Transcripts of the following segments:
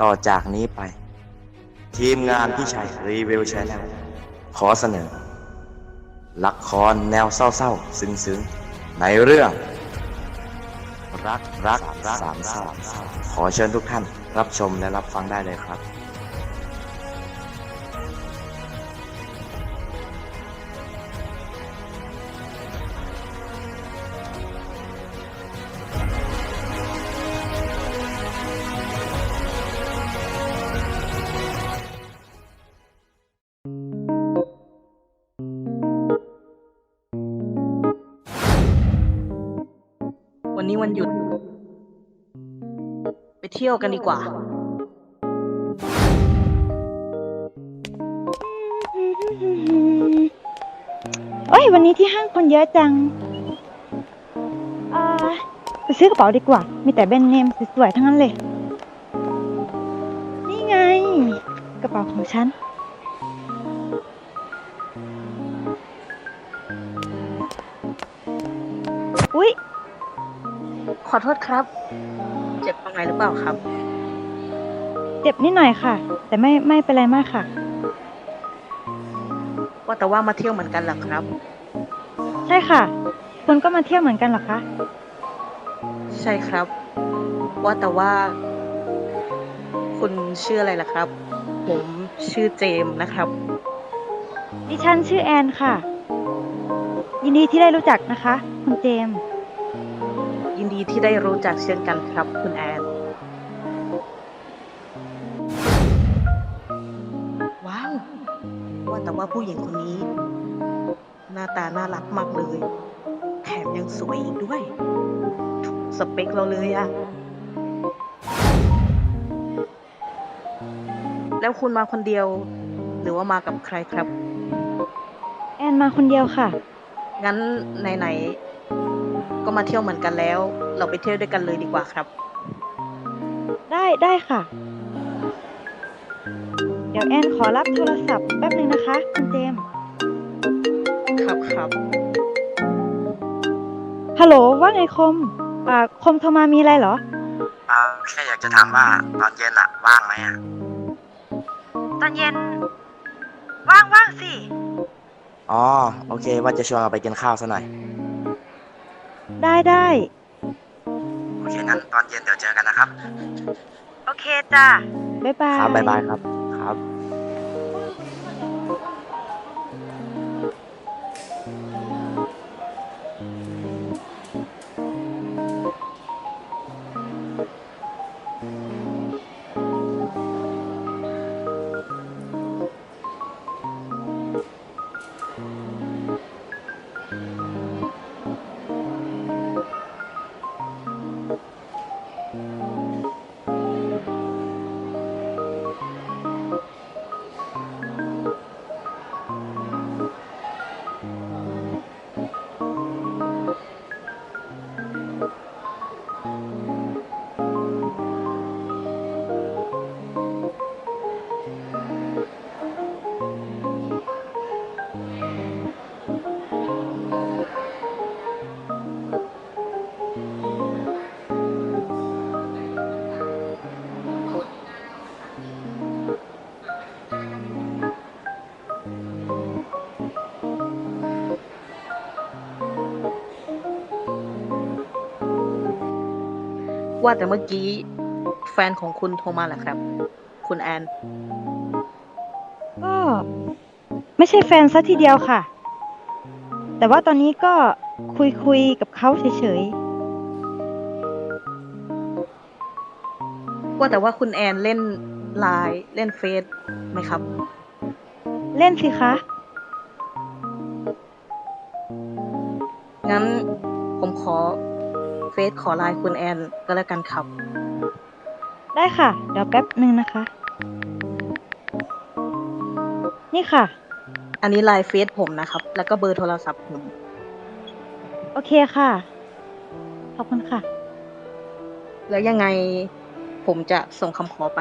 ต่อจากนี้ไป ทีมงานพี่ชัยรีวิวชแนลขอเสนอละครแนวเศร้าๆ ซึ้งๆ ในเรื่องรักรักสามเศร้าขอเชิญทุกท่านรับชมและรับฟังได้เลยครับ วันนี้วันหยุด ไปเที่ยวกันดีกว่าเอ้ย วันนี้ที่ห้างคนเยอะจังอ่าไปซื้อกระเป๋าดีกว่า มีแต่แบรนด์เนมสวยๆทั้งนั้นเลย นี่ไง กระเป๋าของฉัน ขอโทษครับ เจ็บตรงไหนหรือเปล่าครับ เจ็บนิดหน่อยค่ะ แต่ไม่ไม่เป็นไรมากค่ะ ว่าแต่ว่ามาเที่ยวเหมือนกันเหรอครับ ใช่ค่ะคุณก็มาเที่ยวเหมือนกันเหรอคะ ใช่ครับ ว่าแต่ว่า คุณชื่ออะไรล่ะครับ ผมชื่อเจมส์นะครับ ดิฉันชื่อแอนค่ะ ยินดีที่ได้รู้จักนะคะ คุณเจมส์ยินดี ที่ได้รู้จักเช่นกันครับคุณแอน ว้าว ว่าแต่ว่าผู้หญิงคนนี้ หน้าตาน่ารักมากเลย แถมยังสวยอีกด้วยถูกสเปคเราเลยอะแล้วคุณมาคนเดียว หรือว่ามากับใครครับ แอนมาคนเดียวค่ะ งั้นไหนๆก็มาเที่ยวเหมือนกันแล้ว เราไปเที่ยวด้วยกันเลยดีกว่าครับ ได้ได้ค่ะ เดี๋ยวแอนขอรับโทรศัพท์แป๊บหนึ่งนะคะ คุณเจมส์ครับครับฮัลโหลว่าไงคม อ่าคมโทรมามีอะไรเหรอ อ่าแค่อยากจะถามว่าตอนเย็นอะว่างไหมอะตอนเย็น ว่างว่างสิ อ๋อ โอเค ว่าจะชวนเราไปกินข้าวซะหน่อย ได้ได้โอ เคงั้นตอนเย็นเดี๋ยวเจอกันนะครับ โอเคจ้าบ๊ายบาย ครับบ๊ายบายครับ ครับ ว่าแต่เมื่อกี้แฟนของคุณโทรมาเหรอครับ คุณแอน ก็ไม่ใช่แฟนซะทีเดียวค่ะ แต่ว่าตอนนี้ก็คุยคุยกับเขาเฉยว่าแต่ว่าคุณแอนเล่นไลน์เล่นเฟซไหมครับๆเล่นสิคะ งั้นผมขอ เฟซขอไลน์คุณแอนก็แล้วกันครับ ได้ค่ะ เดี๋ยวแป๊บหนึ่งนะคะ นี่ค่ะ อันนี้ไลน์เฟซผมนะครับ แล้วก็เบอร์โทรศัพท์ผม โอเคค่ะ ขอบคุณค่ะ แล้วยังไงผมจะส่งคำขอไป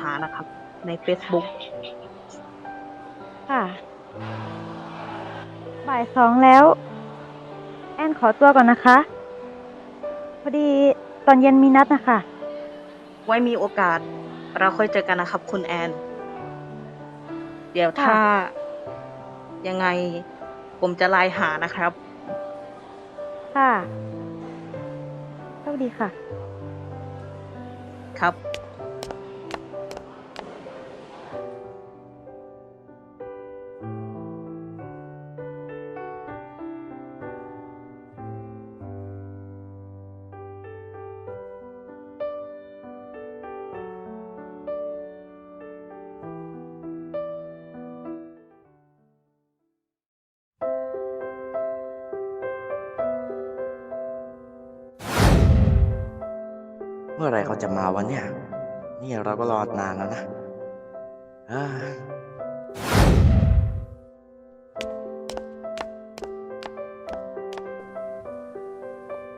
หานะครับ ใน Facebook ค่ะ บ่ายสองแล้ว แออนขอตัวก่อนนะคะ พอดีตอนเย็นมีนัดนะคะ ไว้มีโอกาส เราค่อยเจอกันนะครับ คุณแอน เดี๋ยวถ้า ยังไง ผมจะไลน์หานะครับ ค่ะโชคดีค่ะ ครับ อไหรเขาจะมาวันเนี่ย นี่เราก็รอนานแล้วนะเอ้ย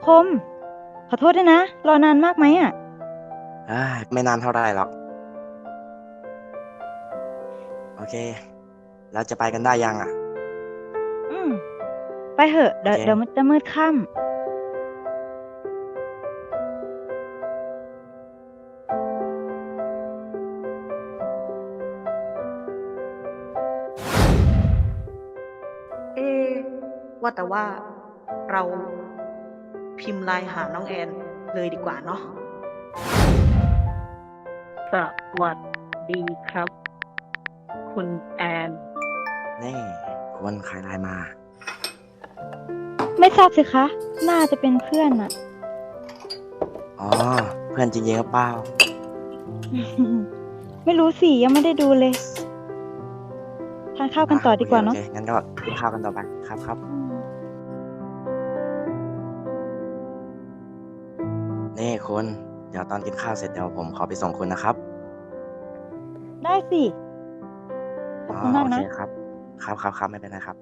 คม ขอโทษด้วยนะ รอนานมากไหมอะเอ้ยไม่นานเท่าไหรหรอก โอเค เราจะไปกันได้ยังอะ อืม ไปเถอะ เดี๋ยวโอเค เดี๋ยวมันจะมืดค่ำ ว่าแต่ว่าเราพิมพ์ไลน์หาน้องแอนเลยดีกว่าเนาะสวัสดีครับ คุณแอน นี่คนขายไลน์มา ไม่ทราบสิคะ น่าจะเป็นเพื่อนอะอ๋อ เพื่อนจริงๆก็เปล่า ไม่รู้สิ ยังไม่ได้ดูเลย ทานข้าวกันต่อดีกว่าเนาะ โอเคโอเคงั้นก็กินข้าวกันต่อไปครับครับ นี่คุณ เดี๋ยวตอนกินข้าวเสร็จเดี๋ยวผมขอไปส่งคุณนะครับได้สิ ขอบอ๋อคุณมากโอนะ เคครับ ครับครับครับไม่เป็นไรครับ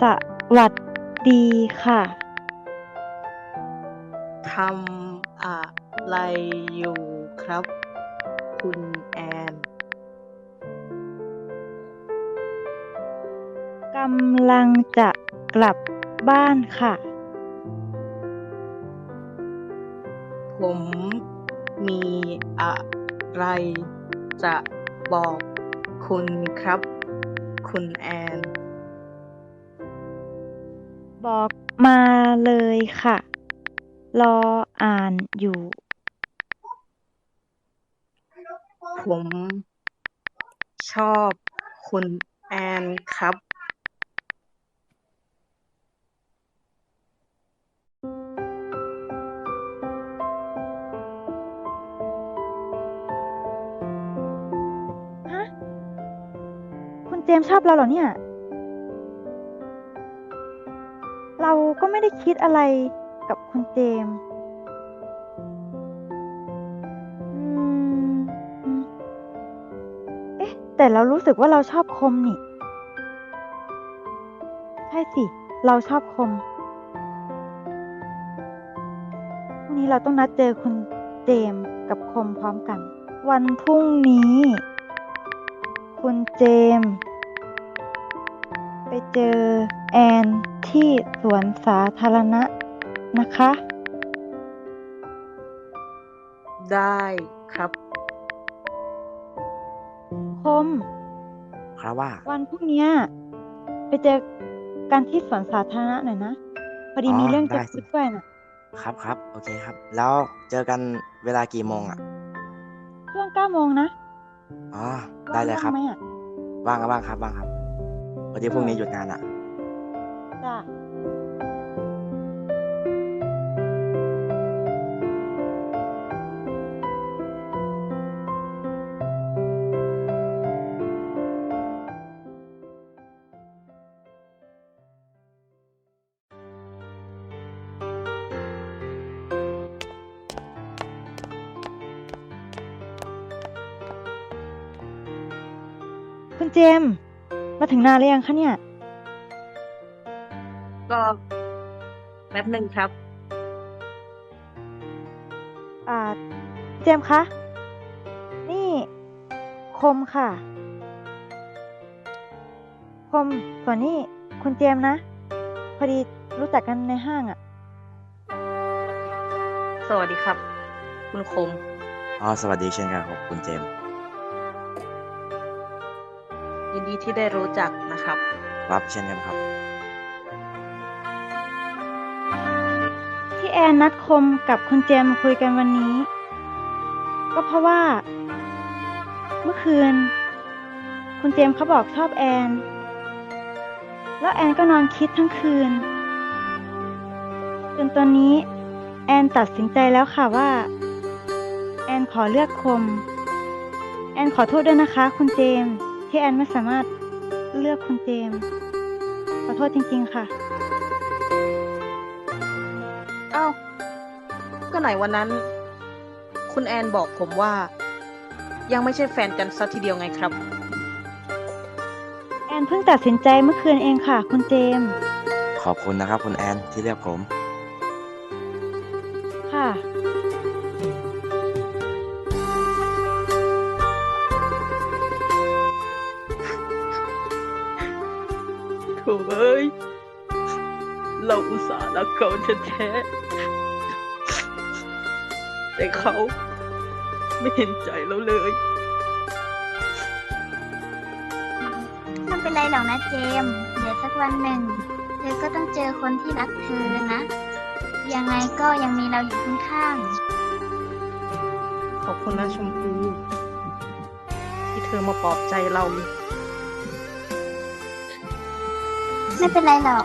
สวัสดีค่ะ ทำอะไรอยู่ครับ คุณแอน กำลังจะกลับบ้านค่ะ ผมมีอะไรจะบอกคุณครับคุณแอน บอกมาเลยค่ะ รออ่านอยู่ ผมชอบคุณแอนครับ เจมชอบเราเหรอเนี่ย เราก็ไม่ได้คิดอะไรกับคุณเจมอืมเอ๊ะ แต่เรารู้สึกว่าเราชอบคมนี่ ใช่สิ เราชอบคมพรุ่งนี้เราต้องนัดเจอคุณเจมกับคมพร้อมกัน วันพรุ่งนี้ คุณเจม ไปเจอแอนที่สวนสาธารณะนะคะ ได้ครับคม ครับว่า วันพรุ่งเนี้ยไปเจอกันที่สวนสาธารณะหน่อยนะพอดีอ๋อมีเรื่องจะได้สิพูดด้วยน่ะ ครับครับโอเคครับ แล้วเจอกันเวลากี่โมงอะ ช่วงเก้าโมงนะอ๋อได้เลยครับ ว่างไหมอะ ว่างครับว่างครับว่างครับพ อดีพรุ่งนี้หยุดงานอะจ้ะคุณเจมส์ มาถึงนานหรือยังคะเนี่ย ก็แป๊บหนึ่งครับ อ่า เจมส์คะ นี่คมค่ะ คมส่วนนี้คุณเจมส์นะ พอดีรู้จักกันในห้างอะ่ะ สวัสดีครับ คุณคม อ๋อสวัสดีเช่นกันครับคุณเจมส์ ยินดีที่ได้รู้จักนะครับ รับเช่นกันครับ ที่แอนนัดคมกับคุณเจมส์มาคุยกันวันนี้ ก็เพราะว่า เมื่อคืน คุณเจมส์เขาบอกชอบแอน แล้วแอนก็นอนคิดทั้งคืน จนตอนนี้ แอนตัดสินใจแล้วค่ะว่า แอนขอเลือกคม แอนขอโทษด้วยนะคะ คุณเจมส์ ที่แอนไม่สามารถเลือกคุณเจมส์ขอโทษจริง ๆ ค่ะ เอ้า ก็ไหนวันนั้น คุณแอนบอกผมว่า ยังไม่ใช่แฟนกันสัทีเดียวไงครับ แอนเพิ่งตัดสินใจเมื่อคืนเองค่ะ คุณเจมส์ขอบคุณนะครับ คุณแอนที่เรียกผม รักเขาแท้ๆแต่เขาไม่เห็นใจเราเลย ไม่เป็นไรหรอกนะเจมส์เดี๋ยวสักวันหนึ่ง เธอก็ต้องเจอคนที่รักเธอนะ ยังไงก็ยังมีเราอยู่ข้างขอบคุณนะชมพูที่เธอมาปลอบใจเรา ๆ ไม่เป็นไรหรอก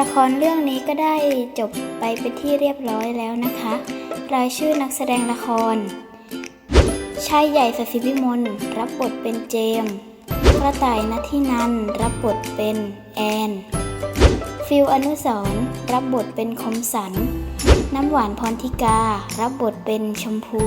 ละครเรื่องนี้ก็ได้จบไปเป็นที่เรียบร้อยแล้วนะคะ รายชื่อนักแสดงละคร ชายใหญ่สศิวิมลรับบทเป็นเจม กระต่ายนัทธินันรับบทเป็นแอน ฟิลอนุสรรับบทเป็นคมสัน น้ำหวานพรทิกา รับบทเป็นชมพู